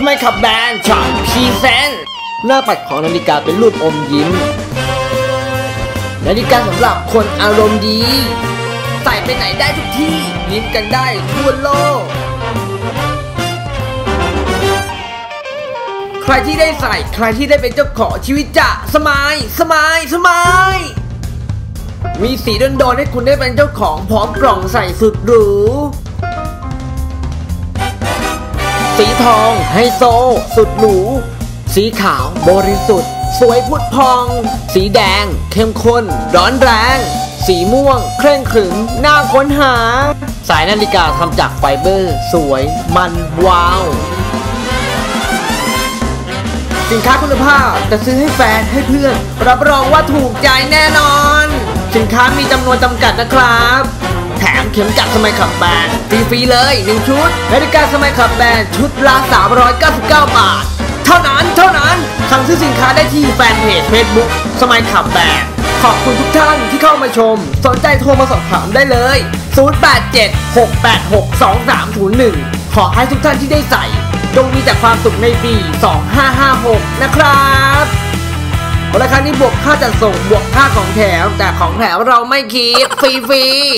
สมัยขับแบรนด์ช็อปพีเซนหน้าปัดของนาฬิกาเป็นรูปอมยิ้ม นาฬิกาสำหรับคนอารมณ์ดี ใส่ไปไหนได้ทุกที่ยิ้มกันได้ทั่วโลก ใครที่ได้ใส่ใครที่ได้เป็นเจ้าของชีวิตจะสมายสมายสมายมีสีโดนๆให้คุณได้เป็นเจ้าของพร้อมกล่องใส่สุดหรู สีทองไฮโซ สุดหรู สีขาวบริสุทธิ์ สวยพุดพอง สีแดง เข้มข้น ร้อนแรง สีม่วง เคร่งขรึมน่าค้นหา สายนาฬิกาทำจากไฟเบอร์ สวย มันว้าว สินค้าคุณภาพจะซื้อให้แฟนให้เพื่อน รับรองว่าถูกใจแน่นอน สินค้ามีจำนวนจำกัดนะครับ แถมเข็มกัดสมัยขับแบรนด์ฟรีๆเลย 1 ชุดนาฬิกาสมัยขับแบนชุดละ 399 บาท เท่านั้นเท่านั้น สั่งซื้อสินค้าได้ที่แฟนเพจ Facebook สมัยขับแบนขอบคุณทุกท่านที่เข้ามาชม สนใจโทรมาสอบถามได้เลย 0876862301 ขอให้ทุกท่านที่ได้ใส่จงมีแต่ความสุขในปี 2556 นะครับราคานี้บวกค่าจัดส่งบวกค่าของแถม แต่ของแถมเราไม่คิด ฟรีๆ